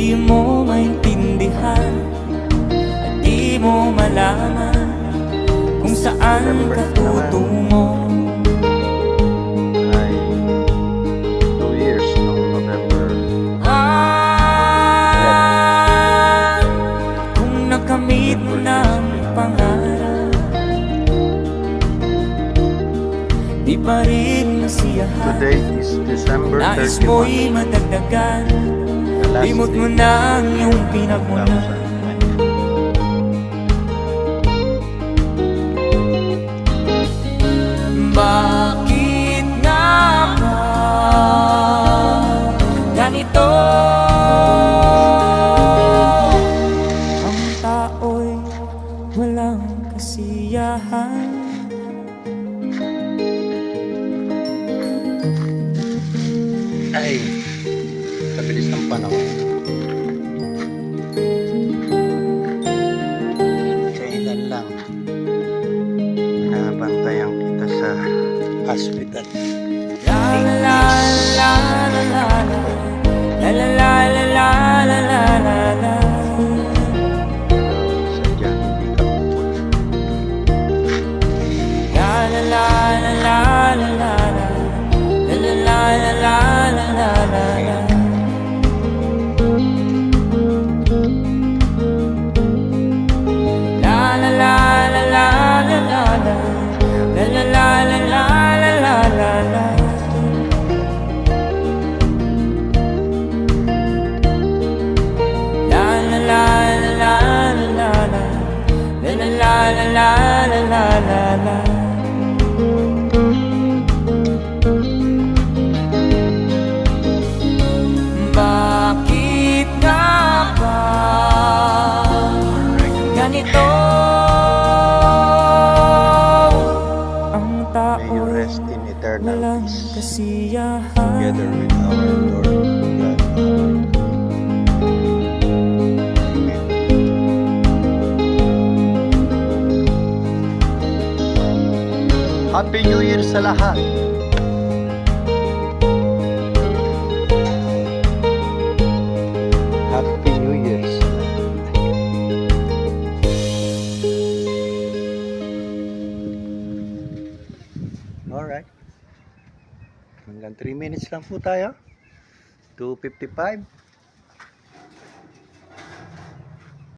Di mo maintindihan At di mo malaman Kung saan ka tutungo. Ah, Kung nakamit mo ng pangarap Di pa rin nasiyahan. Nais mo'y madagdagan last Limot mo na ang iyong 2020. Bakit nga ba ganito? Ang tao'y walang kasiyahan Ay, panahon. Kailan lang nabantayan kita sa hospital. La la la la la la Bakit nga ba ganito? Ang May you tao rest in eternal peace. kasiyahan. Together with our Lord Happy New Year sa lahat! Happy New Year sa lahat. Hanggang 3 minutes lang po tayo. 2.55.